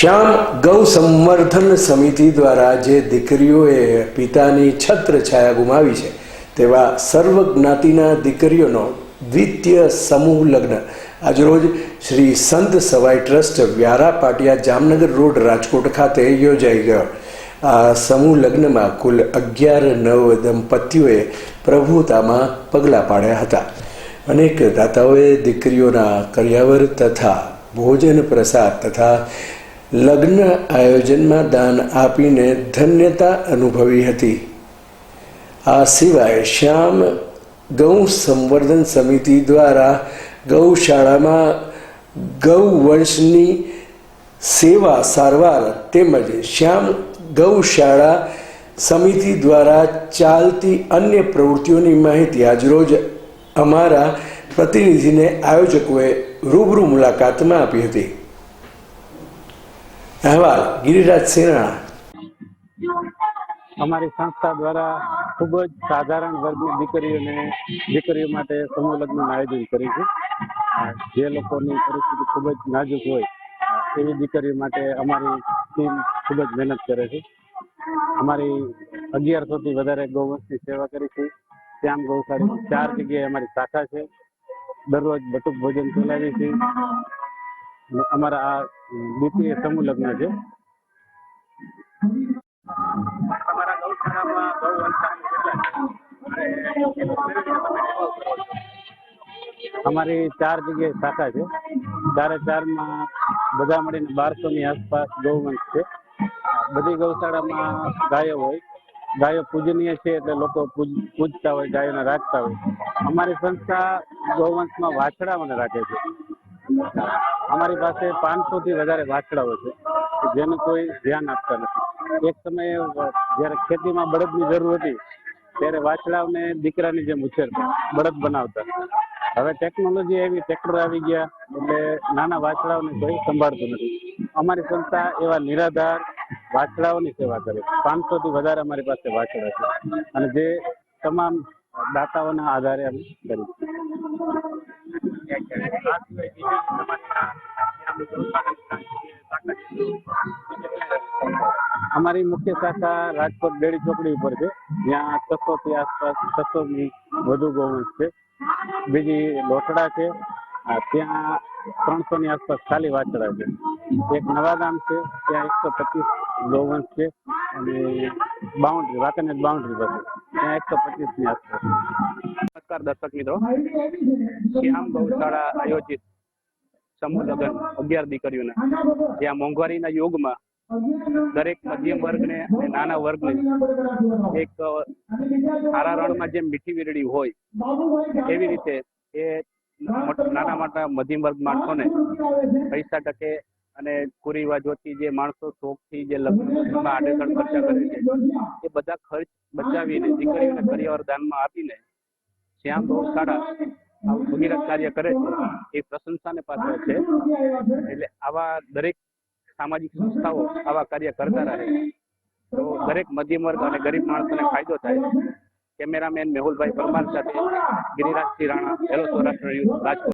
શ્યામ ગૌ સંવર્ધન સમિતિ દ્વારા જે દીકરીઓએ પિતાની છત્ર છાયા ગુમાવી છે, તેવા સર્વ જ્ઞાતિના દીકરીઓનો દ્વિતીય સમૂહ લગ્ન. આજરોજ શ્રી સંત સવાઈ ટ્રસ્ટ વ્યારા પાટિયા જામનગર રોડ, રાજકોટ ખાતે યોજાઈ ગયો. આ સમૂહ લગ્નમાં કુલ અગિયાર નવ દંપતીઓએ પ્રભુતામાં પગલાં પાડ્યા હતા. અનેક દાતાઓએ દીકરીઓના કર્યાવર તથા ભોજન પ્રસાદ તથા લગ્ન આયોજનમાં દાન આપીને ધન્યતા અનુભવી હતી. આ સિવાય શ્યામ ગૌ સંવર્ધન સમિતિ દ્વારા ગૌશાળામાં ગૌ વંશની સેવા સારવાર તેમજ શ્યામ ગૌશાળા સમિતિ દ્વારા ચાલતી અન્ય પ્રવૃત્તિઓની માહિતી આજરોજ અમારા પ્રતિનિધિને આયોજકોએ રૂબરૂ મુલાકાતમાં આપી હતી. અહેવાલ, ગિરિરાજ સિંહરાણા. અમારી સંસ્થા દ્વારા ખૂબ જ સાધારણ વર્ગની દીકરીઓને, દીકરીઓ માટે સમૂહ લગ્નનું આયોજન કર્યું છે. જે લોકોની પરિસ્થિતિ ખૂબ જ નાજુક હોય, એવી દીકરીઓ માટે અમારી ટીમ ખૂબ જ મહેનત કરે છે. અમારી અગિયારસોથી વધારે ગૌવંશની સેવા કરી છે. શ્યામ ગૌશાળી ચાર જગ્યાએ અમારી શાખા છે. દરરોજ બટુક ભોજન ચલાવીએ છીએ. અમારા આ દ્વિતીય સમૂહ લગ્ન છે. અમારી ચાર જગ્યાએ શાખા છે. ચારે ચારમાં બધા મળીને બારસો ની આસપાસ ગૌવંશ છે. બધી ગૌશાળામાં ગાયો હોય. ગાયો પૂજનીય છે એટલે લોકો પૂજતા હોય ગાયોને રાખતા હોય. અમારી સંસ્થા ગૌવંશમાં વાછડાઓને રાખે છે. અમારી પાસે પાંચસો થી વધારે વાછડાઓ છે, જેનું કોઈ ધ્યાન આપતા નથી. એક સમયે, જ્યારે ખેતીમાં બળદની જરૂર હતી, ત્યારે વાછડાઓને દીકરાની જેમ ઉછેર બળદ બનાવતા. હવે ટેકનોલોજી આવી, ટ્રેક્ટર આવી ગયા, એટલે નાના વાછડાઓને કોઈ સંભાળતું નથી. અમારી સંસ્થા એવા નિરાધાર વાછડાઓની સેવા કરે છે. પાંચસો થી વધારે અમારી પાસે વાછડા છે. અને જે તમામ દાતાઓના આધારે અમે કરી અમારી મુખ્ય શાખા રાજકોટ બેડી ચોકડી ઉપર છે. જ્યાં છસો થી આસપાસ છસો વધુ ગૌવંશ છે. બીજી લોટડા છે. ત્યાં ત્રણસો ની આસપાસ ખાલી વાછડા છે. એક નવા ગામ છે. ત્યાં એકસો પચીસ ગૌવંશ છે. અને બાઉન્ડ્રી વાંકાનેર બાઉન્ડ્રી પાસે. ત્યાં એકસો પચીસની આસપાસ. નમસ્કાર દર્શક મિત્રો. શ્યામ ગૌશાળા આયોજિત સમૂહ લગ્ન અગિયાર દીકરીઓના. જ્યાં મોંઘવારીના યુગમાં દરેક મધ્યમ વર્ગને અને નાના વર્ગને એક સારા રણમાં જેમ મીઠી વીરડી હોય, એવી રીતે એ નાના મોટા મધ્યમ વર્ગ માણસોને પૈસા ટકે અને કુરિવાજોથી જે માણસો શોખથી જે લગ્નમાં આડેધડ ખર્ચા કરે છે, એ બધા ખર્ચ બચાવીને દીકરીઓને પરિવાર દાનમાં આપીને શ્યામ ગૌશાળા આવું ભગીરથ કાર્ય કરે છે, એ પ્રશંસાને પાત્ર છે. એટલે આવા દરેક સામાજિક સંસ્થાઓ આવા કાર્ય કરતા રહે. તો દરેક મધ્યમ વર્ગ અને ગરીબ માણસોને ફાયદો થાય. કેમેરામેન મેહુલભાઈ પરમાર સાથે ગિરિરાજ સિંહ રાણા હેલો સૌરાષ્ટ્ર ન્યૂઝ રાજકોટ.